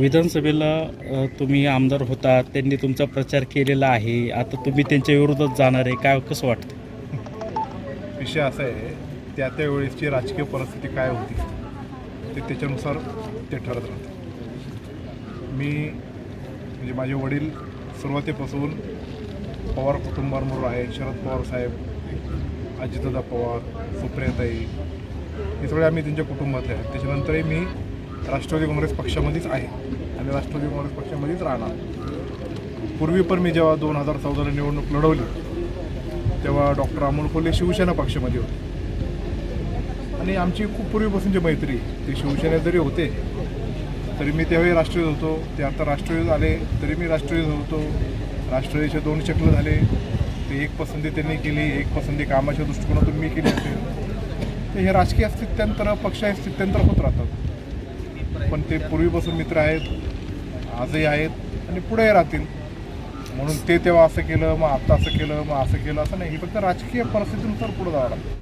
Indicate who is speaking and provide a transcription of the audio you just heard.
Speaker 1: विधानसभेला तुम्ही आमदार होता त्यांनी तुमचा प्रचार केलेला आहे आता तुम्ही त्यांच्या विरोधात जाणार आहे काय कसं वाटतं?
Speaker 2: विषय असा आहे त्या त्यावेळेसची राजकीय परिस्थिती काय होती ते त्याच्यानुसार ते ठरत राहतं. मी म्हणजे माझे वडील सुरुवातीपासून पवार कुटुंबांबरोबर आहे शरद पवार साहेब अजितदादा पवार सुप्रियाताई हे सगळे आम्ही त्यांच्या कुटुंबातले आहेत. त्याच्यानंतरही मी राष्ट्रवादी काँग्रेस पक्षामध्येच आहे. आणि राष्ट्रवादी काँग्रेस पक्षामध्येच राहणार. पूर्वी पण मी जेव्हा दोन हजार चौदाला निवडणूक लढवली तेव्हा डॉक्टर अमोल कोल्हे शिवसेना पक्षामध्ये होते. आणि आमची खूप पूर्वीपासूनची मैत्री ते शिवसेनेत जरी होते तरी मी त्यावेळी राष्ट्रवादी होतो. ते आता राष्ट्रीय आले तरी मी राष्ट्रीय होतो. राष्ट्रवादीचे दोन चक्र झाले. ते एक पसंती त्यांनी केली एक पसंती कामाच्या दृष्टिकोनातून मी केली असेल. तर हे राजकीय स्थित्यंतर पक्ष अस्तित्वांतर होत राहतात. पण ते पूर्वीपासून मित्र आहेत आजही आहेत आणि पुढेही राहतील. म्हणून ते तेव्हा असं केलं मग आत्ता असं केलं मग असं केलं असं नाही. हे फक्त राजकीय परिस्थितीनुसार पुढे जावं लागतं.